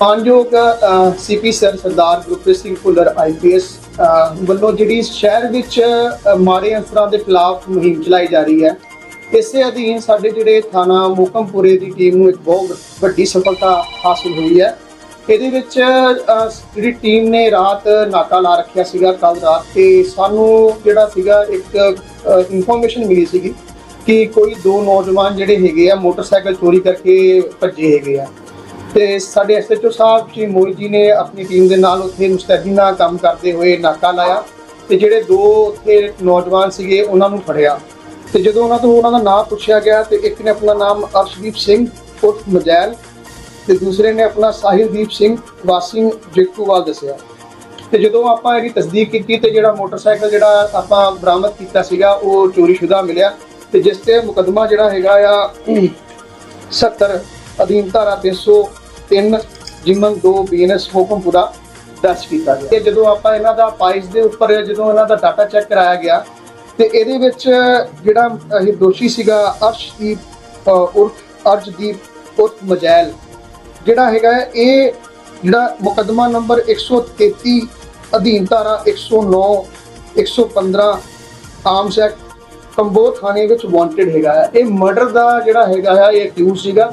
ਮਾਨਯੋਗ CP sir Sardar Gurpreet Singh Bhullar IPS ਵੱਲੋਂ ਜਿਹੜੀ ਸ਼ਹਿਰ ਵਿੱਚ ਮਾੜੇ ਅਫਸਰਾਂ ਦੇ ਖਿਲਾਫ ਮੁਹਿੰਮ ਚਲਾਈ ਜਾ ਰਹੀ ਹੈ, ਇਸੇ ਅਧੀਨ ਸਾਡੇ ਜਿਹੜੇ ਥਾਣਾ ਮੋਕਮਪੁਰੇ ਦੀ ਟੀਮ ਨੂੰ ਇੱਕ ਬਹੁਤ ਵੱਡੀ ਸਫਲਤਾ ਹਾਸਲ ਹੋਈ ਹੈ। ਇਹਦੇ ਵਿੱਚ ਜਿਹੜੀ ਟੀਮ ਨੇ ਰਾਤ ਨਾਕਾ ਲਾ ਰੱਖਿਆ ਸੀਗਾ ਕੱਲ ਰਾਤ ਤੇ ਸਾਨੂੰ ਜਿਹੜਾ ਸੀਗਾ ਇੱਕ ਇਨਫੋਰਮੇਸ਼ਨ ਮਿਲੀ ਸੀਗੀ ਕਿ ਕੋਈ ਦੋ ਨੌਜਵਾਨ ਜਿਹੜੇ ਹੈਗੇ ਆ, ਮੋਟਰਸਾਈਕਲ ਚੋਰੀ ਕਰਕੇ ਭੱਜੇ ਹੈਗੇ ਆ। ਤੇ ਸਾਡੇ ਐਸਐਚਓ ਸਾਹਿਬ ਜੀ ਮੋਹਿਤ ਜੀ ਨੇ ਆਪਣੀ ਟੀਮ ਦੇ ਨਾਲ ਉੱਥੇ ਮੁਸਤੈਦੀ ਨਾਲ ਕੰਮ ਕਰਦੇ ਹੋਏ ਨਾਕਾ ਲਾਇਆ ਤੇ ਜਿਹੜੇ ਦੋ ਉੱਥੇ ਨੌਜਵਾਨ ਸੀਗੇ, ਉਹਨਾਂ ਨੂੰ ਫੜਿਆ। ਤੇ ਜਦੋਂ ਉਹਨਾਂ ਤੋਂ ਉਹਨਾਂ ਦਾ ਨਾਮ ਪੁੱਛਿਆ ਗਿਆ ਤੇ ਇੱਕ ਨੇ ਆਪਣਾ ਨਾਮ ਅਰਸ਼ਦੀਪ ਸਿੰਘ ਉਰਫ ਮਜੈਲ ਤੇ ਦੂਸਰੇ ਨੇ ਆਪਣਾ ਸਾਹਿਲਦੀਪ ਸਿੰਘ ਵਾਸੀ ਜੇਕੂਵਾਲ ਦੱਸਿਆ। ਤੇ ਜਦੋਂ ਆਪਾਂ ਇਹਦੀ ਤਸਦੀਕ ਕੀਤੀ ਤੇ ਜਿਹੜਾ ਮੋਟਰਸਾਈਕਲ ਜਿਹੜਾ ਆਪਾਂ ਬਰਾਮਦ ਕੀਤਾ ਸੀਗਾ, ਉਹ ਚੋਰੀਸ਼ੁਦਾ ਮਿਲਿਆ ਤੇ ਜਿਸ ਤੇ ਮੁਕੱਦਮਾ ਜਿਹੜਾ ਹੈਗਾ ਆ 70 ਅਧੀਨ ਧਾਰਾ 303 ਜਿਮਨ 2 ਬੀਐਨਐਸ ਹੁਕਮਪੁਰਾ ਦਰਜ ਕੀਤਾ ਗਿਆ ਤੇ ਜਦੋਂ ਆਪਾਂ ਇਹਨਾਂ ਦਾ ਪਾਈਸ ਦੇ ਉੱਪਰ ਜਦੋਂ ਇਹਨਾਂ ਦਾ ਡਾਟਾ ਚੈੱਕ ਕਰਾਇਆ ਗਿਆ ਤੇ ਇਹਦੇ ਵਿੱਚ ਜਿਹੜਾ ਇਹ ਦੋਸ਼ੀ ਸੀਗਾ ਅਰਸ਼ਦੀਪ ਅ, ਉਰਫ ਅਰਜਦੀਪ ਉਰਫ ਮਜੈਲ ਜਿਹੜਾ ਹੈਗਾ ਹੈ, ਇਹ ਜਿਹੜਾ ਮੁਕੱਦਮਾ ਨੰਬਰ 133 ਅਧੀਨ ਧਾਰਾ 109 115 ਆਰਮਸ ਐਕਟ ਕੰਬੋ ਥਾਣੇ ਵਿੱਚ ਵਾਂਟਡ ਹੈਗਾ ਹੈ। ਇਹ ਮਰਡਰ ਦਾ ਜਿਹੜਾ ਹੈਗਾ ਹੈ ਇਹ ਅਕਿਊਜ਼ ਸੀਗਾ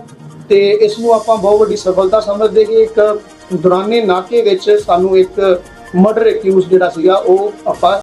ਤੇ ਇਸ ਨੂੰ ਆਪਾਂ ਬਹੁਤ ਵੱਡੀ ਸਫਲਤਾ ਸਮਝਦੇ ਕਿ ਇੱਕ ਦੌਰਾਨੇ ਨਾਕੇ ਵਿੱਚ ਸਾਨੂੰ ਇੱਕ ਮਰਡਰ ਅਕਿਊਜ਼ ਜਿਹੜਾ ਸੀਗਾ, ਉਹ ਆਪਾਂ